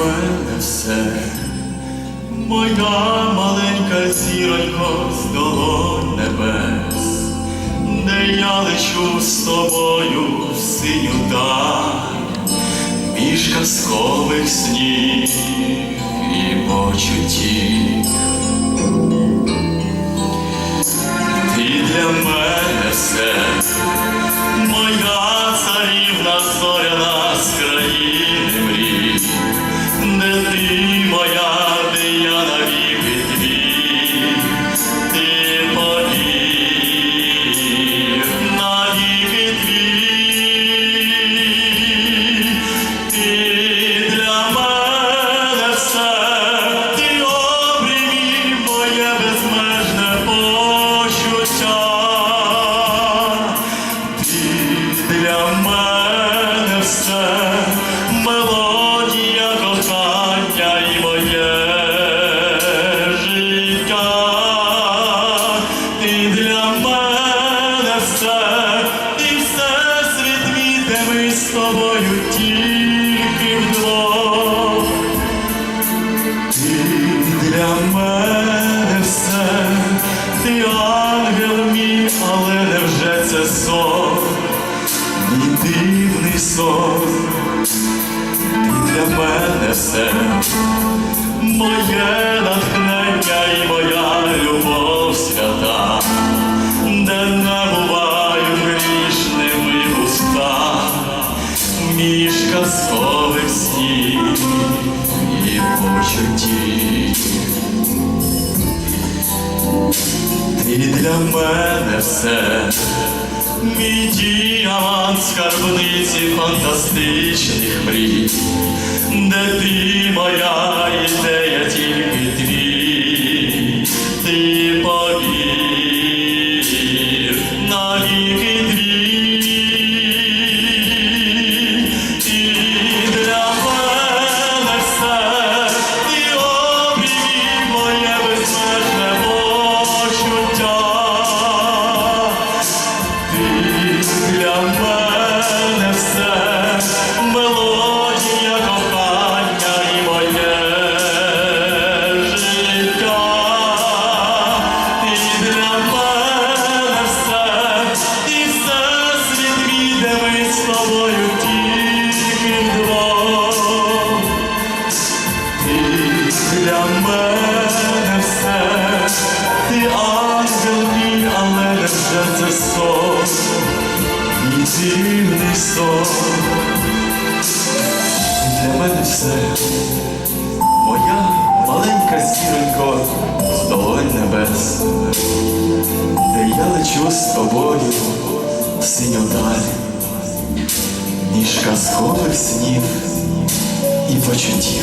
мене все, моя маленька зіронько з долонь небес, де я лечу з тобою в синю даль, між казкових снів і почуттів. Ти для мене все, моя царівна зоряна з країни. Мене все, мелодія кохання і моє життя. Ти для мене все, ти все світ мій, де ми з тобою тільки вдвох. Ти для мене дивний сон, ти для мене все, моє натхнення і моя любов свята, де не бувають грішними уста, між казкових снів і почуттів. Ти для мене все, діамант скарбниці фантастичних мрій, де ти моя ідея тільки твій, ти повір, навіки Ти для мене все, моя маленька зіронько з долонь небес, де я лечу з тобою в синю даль, між казкових снів і почуттів.